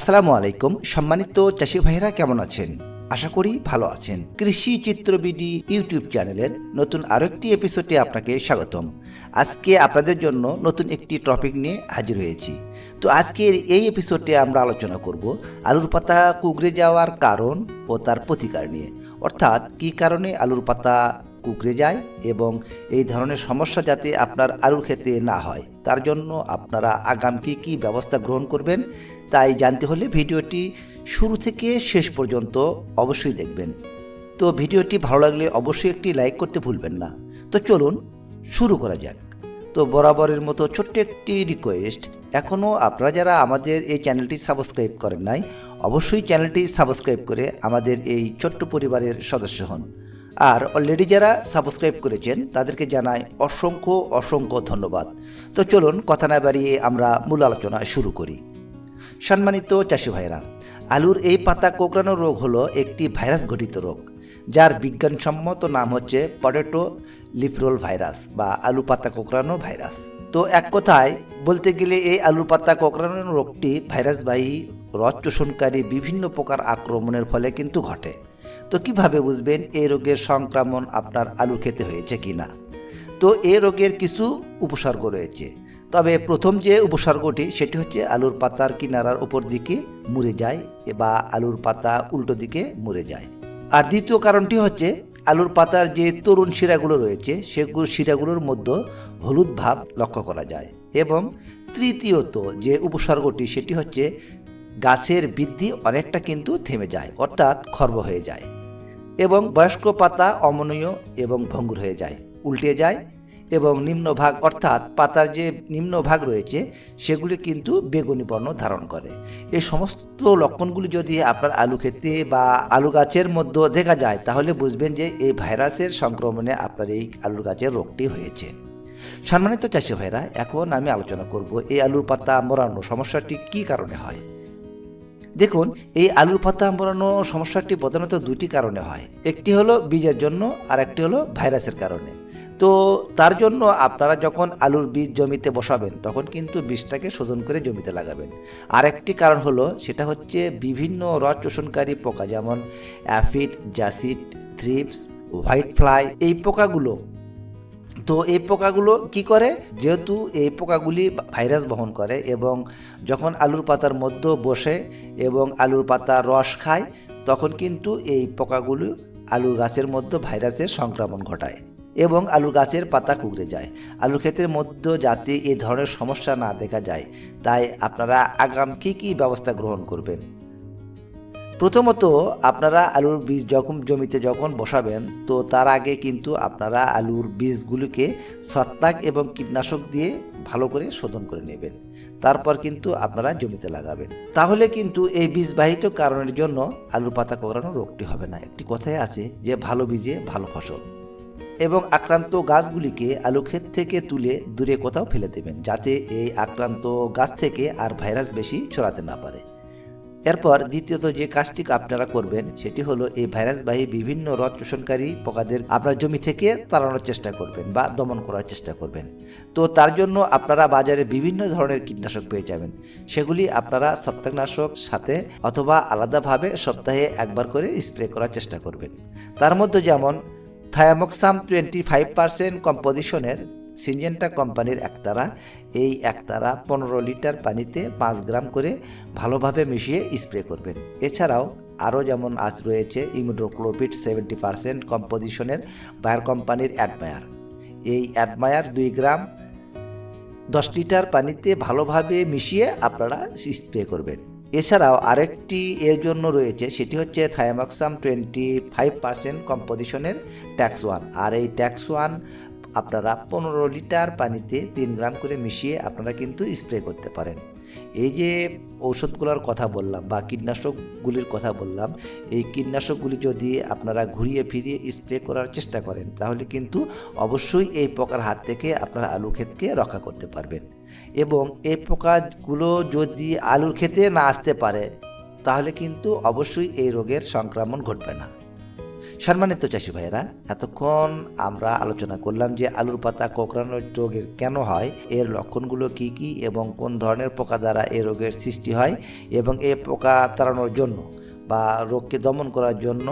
আসসালামু আলাইকুম। সম্মানিত চাষি ভাইরা কেমন আছেন? আশা করি ভালো আছেন। কৃষি চিত্রবিডি ইউটিউব চ্যানেলের নতুন আরও একটি এপিসোডে আপনাকে স্বাগতম। আজকে আপনাদের জন্য নতুন একটি টপিক নিয়ে হাজির হয়েছি। তো আজকের এই এপিসোডে আমরা আলোচনা করব আলুর পাতা কুকড়ে যাওয়ার কারণ ও তার প্রতিকার নিয়ে। অর্থাৎ কী কারণে আলুর পাতা কুকড়ে যায় এবং এই ধরনের সমস্যা যাতে আপনার আলুর খেতে না হয়, তার জন্য আপনারা আগাম কী কী ব্যবস্থা গ্রহণ করবেন তাই জানতে হলে ভিডিওটি শুরু থেকে শেষ পর্যন্ত অবশ্যই দেখবেন। তো ভিডিওটি ভালো লাগলে অবশ্যই একটি লাইক করতে ভুলবেন না। তো চলুন শুরু করা যাক। তো বরাবরের মতো ছোট্ট একটি রিকোয়েস্ট এখনও আপনারা যারা আমাদের এই চ্যানেলটি সাবস্ক্রাইব করেন নাই, অবশ্যই চ্যানেলটি সাবস্ক্রাইব করে আমাদের এই ছোট্ট পরিবারের সদস্য হন। আর অলরেডি যারা সাবস্ক্রাইব করেছেন, তাদেরকে জানাই অসংখ্য অসংখ্য ধন্যবাদ। তো চলুন কথা না বাড়িয়ে আমরা মূল আলোচনা শুরু করি। সম্মানিত চাষি ভাইরা আলুর এই পাতা কোঁকড়ানো রোগ হলো একটি ভাইরাস ঘটিত রোগ, যার বিজ্ঞানসম্মত নাম হচ্ছে পটেটো লিফরোল ভাইরাস বা আলু পাতা কোঁকড়ানো ভাইরাস তো এক কথায়, বলতে গেলে এই আলু পাতা কোঁকড়ানো রোগটি ভাইরাসবাহী রস শোষণকারী বিভিন্ন প্রকার আক্রমণের ফলে কিন্তু ঘটে। তো কীভাবে বুঝবেন এই রোগের সংক্রমণ আপনার আলু খেতে হয়েছে কিনা? তো এই রোগের কিছু উপসর্গ রয়েছে। তবে প্রথম যে উপসর্গটি, সেটি হচ্ছে আলুর পাতার কিনারার উপর দিকে মুড়ে যায় বা আলুর পাতা উল্টো দিকে মুড়ে যায়। আর দ্বিতীয় কারণটি হচ্ছে, আলুর পাতার যে তরুণ শিরাগুলো রয়েছে, সেগুলো শিরাগুলোর মধ্যে হলুদ ভাব লক্ষ্য করা যায়। এবং তৃতীয়ত যে উপসর্গটি, সেটি হচ্ছে গাছের বৃদ্ধি অনেকটা কিন্তু থেমে যায়, অর্থাৎ খর্ব হয়ে যায়। এবং বয়স্ক পাতা অমনীয় এবং ভঙ্গুর হয়ে যায়, উল্টে যায় এবং নিম্নভাগ অর্থাৎ পাতার যে নিম্নভাগ রয়েছে, সেগুলি কিন্তু বেগুনি বর্ণ ধারণ করে। এই সমস্ত লক্ষণগুলি যদি আপনার আলু খেতে বা আলু গাছের মধ্যে দেখা যায়, তাহলে বুঝবেন যে এই ভাইরাসের সংক্রমণে আপনার এই আলু গাছের রোগটি হয়েছে। সম্মানিত চাষি ভাইরা, এখন আমি আলোচনা করব এই আলুর পাতা মরানো সমস্যাটি কী কারণে হয়? দেখুন, এই আলুর পাতা মরানো সমস্যাটি প্রধানত দুটি কারণে হয়। একটি হলো বীজের জন্য আর একটি হলো ভাইরাসের কারণে। তো তার জন্য আপনারা যখন আলুর বীজ জমিতে বসাবেন, তখন কিন্তু বীজটাকে শোধন করে জমিতে লাগাবেন। আর একটি কারণ হলো, সেটা হচ্ছে বিভিন্ন রস শোষণকারী পোকা, যেমন aphid, jassid, thrips, white fly, এই পোকাগুলো তো এই পোকাগুলো কি করে? যেহেতু এই পোকাগুলি ভাইরাস বহন করে এবং যখন আলুর পাতার মধ্যে বসে এবং আলুর পাতা রস খায়, তখন কিন্তু এই পোকাগুলো আলুর গাছের মধ্যে ভাইরাসের সংক্রমণ ঘটায় এবং আলু গাছের পাতা কুকড়ে যায়। আলু ক্ষেতের মধ্যে যাতে এ ধরনের সমস্যা না দেখা যায়, তাই আপনারা আগাম কী কী ব্যবস্থা গ্রহণ করবেন? প্রথমত আপনারা আলুর বীজ যখন জমিতে যখন বসাবেন, তো তার আগে কিন্তু আপনারা আলুর বীজগুলিকে ছত্রাক এবং কীটনাশক দিয়ে ভালো করে শোধন করে নেবেন। তারপর কিন্তু আপনারা জমিতে লাগাবেন। তাহলে কিন্তু এই বীজবাহিত কারণের জন্য আলুর পাতা কোকড়ানো রোগটি হবে না। একটি কথাই আছে যে, ভালো বীজে ভালো ফসল। এবং আক্রান্ত গাছগুলিকে আলু ক্ষেত থেকে তুলে দূরে কোথাও ফেলে দেবেন, যাতে এই আক্রান্ত গাছ থেকে আর ভাইরাস বেশি ছড়াতে না পারে। এরপর দ্বিতীয়ত যে কাজটি আপনারা করবেন, সেটি হলো এই ভাইরাসবাহী বিভিন্ন রথ শোষণকারী পোকাদের আপনার জমি থেকে তাড়ানোর চেষ্টা করবেন বা দমন করার চেষ্টা করবেন। তো তার জন্য আপনারা বাজারে বিভিন্ন ধরনের কীটনাশক পেয়ে যাবেন। সেগুলি আপনারা ছত্রাকনাশক সাথে অথবা আলাদাভাবে সপ্তাহে একবার করে স্প্রে করার চেষ্টা করবেন। তার মধ্যে যেমন থায়ামক্সাম টোয়েন্টি ফাইভ পার্সেন্ট কম্পোজিশনের সিনজেন্টা কোম্পানির একতারা। এই একতারা পনেরো লিটার পানিতে পাঁচ গ্রাম করে ভালোভাবে মিশিয়ে স্প্রে করবেন। এছাড়াও আরও যেমন আজ রয়েছে ইমিডোক্লোপিড সেভেন্টি পার্সেন্ট কম্পোজিশনের বায়ার কোম্পানির অ্যাডমায়ার। এই অ্যাডমায়ার দুই গ্রাম দশ লিটার পানিতে ভালোভাবে মিশিয়ে আপনারা স্প্রে করবেন। এছাড়াও আরেকটি এর জন্য রয়েছে, সেটি হচ্ছে থায়ামাক্সাম টোয়েন্টি ফাইভ পার্সেন্ট কম্পোজিশনের ট্যাক্স ওয়ান। আর এই ট্যাক্স ওয়ান আপনারা পনেরো লিটার পানিতে তিন গ্রাম করে মিশিয়ে আপনারা কিন্তু স্প্রে করতে পারেন। এই যে ঔষধগুলোর কথা বললাম বা কীটনাশকগুলির কথা বললাম, এই কীটনাশকগুলি যদি আপনারা ঘুরিয়ে ফিরিয়ে স্প্রে করার চেষ্টা করেন, তাহলে কিন্তু অবশ্যই এই পোকার হাত থেকে আপনারা আলু ক্ষেতকে রক্ষা করতে পারবেন। এবং এই পোকাগুলো যদি আলুর ক্ষেতে না আসতে পারে, তাহলে কিন্তু অবশ্যই এই রোগের সংক্রমণ ঘটবে না। সম্মানিত চাষি ভাইয়েরা, এতক্ষণ আমরা আলোচনা করলাম যে আলুর পাতা কোঁকড়ানো রোগের কেন হয়, এর লক্ষণগুলো কি কি এবং কোন ধরনের পোকা দ্বারা এই রোগের সৃষ্টি হয় এবং এই পোকা তাড়ানোর জন্য বা রোগকে দমন করার জন্য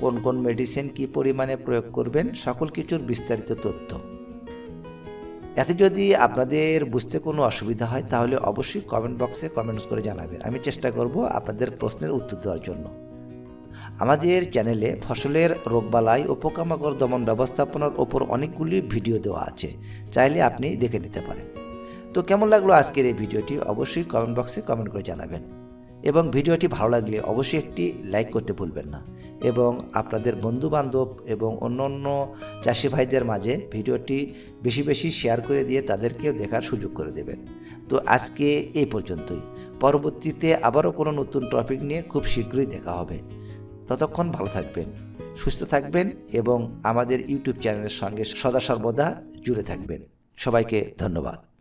কোন কোন মেডিসিন কি পরিমাণে প্রয়োগ করবেন, সকল কিছুর বিস্তারিত তথ্য। এতে যদি আপনাদের বুঝতে কোনো অসুবিধা হয়, তাহলে অবশ্যই কমেন্ট বক্সে কমেন্টস করে জানাবেন। আমি চেষ্টা করব আপনাদের প্রশ্নের উত্তর দেওয়ার জন্য। আমাদের চ্যানেলে ফসলের রোগবালাই ও পোকামাকড় দমন ব্যবস্থাপনার ওপর অনেকগুলি ভিডিও দেওয়া আছে, চাইলে আপনি দেখে নিতে পারেন। তো কেমন লাগল আজকের এই ভিডিওটি? অবশ্যই কমেন্ট বক্সে কমেন্ট করে জানাবেন। এবং ভিডিওটি ভালো লাগলে অবশ্যই একটি লাইক করতে ভুলবেন না। এবং আপনাদের বন্ধু বান্ধব এবং অন্য অন্য চাষি ভাইদের মাঝে ভিডিওটি বেশি বেশি শেয়ার করে দিয়ে তাদেরকেও দেখার সুযোগ করে দেবেন। তো আজকে এই পর্যন্তই। পরবর্তীতে আবারও কোনো নতুন টপিক নিয়ে খুব শীঘ্রই দেখা হবে। ততক্ষণ ভালো থাকবেন, সুস্থ থাকবেন এবং আমাদের ইউটিউব চ্যানেলের সঙ্গে সদা সর্বদা জুড়ে থাকবেন। সবাইকে ধন্যবাদ।